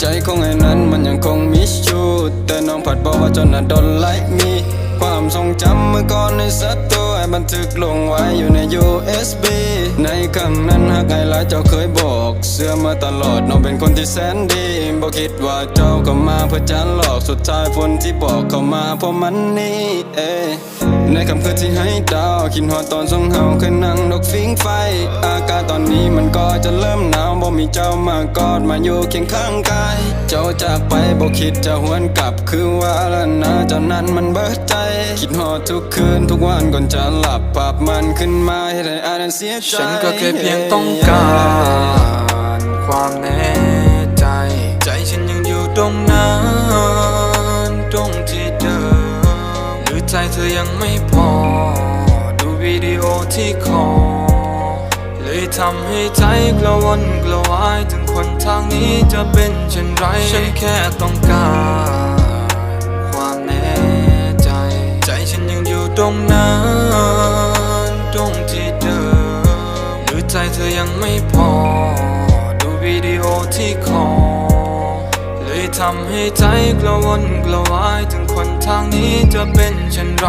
ใจของไอ้นั้นมันยังคงมิชูแต่น้องผัดบอกว่าจนน่ะ don't like me ความทรงจำเมื่อก่อนในสัตตัวให้บันทึกลงไว้อยู่ใน USB ในคำนั้นหากไอ้หลายเจ้าเคยบอก เสื้อมาตลอดน้องเป็นคนที่แสนดีบ่คิดว่าเจ้าก็มาเพื่อจะหลอกสุดท้ายฝนที่บอกเข้ามาเพราะมันนี่เอในคำคืนที่ให้ดาวคิดฮอดตอนสองเฮาเคยนั่ง กฟิงไฟ อากาศตอนนี้มันก็จะเริ่มหนาวบ่มีเจ้ามากอดมาอยู่เคียงข้างกาย เจ้าจากไปบ่คิดจะหวนกลับคือว่าแล้วนะเจ้านั้นมันเบิดใจ คิดฮอดทุกคืนทุกวันก่อนจะหลับภาพมันขึ้นมาให้ได้อ่านเสียใจฉันก็แค่เพียงต้องการความแน่ใจ ใจฉันยังอยู่ตรงนั้นตรงที่เดิมหรือใจเธอยังไม่พอดูวิดีโอที่คอเลย ทำให้ใจกระวนกระวายถึงคนทางนี้จะเป็นเช่นไร ฉันแค่ต้องการความแน่ใจ ใจฉันยังอยู่ตรงนั้นตรงที่เดิมหรือใจเธอยังไม่พอ ดูวิดีโอที่คอเลยทำให้ใจกระวนกระวายถึงคนทางนี้จะเป็นเช่นไร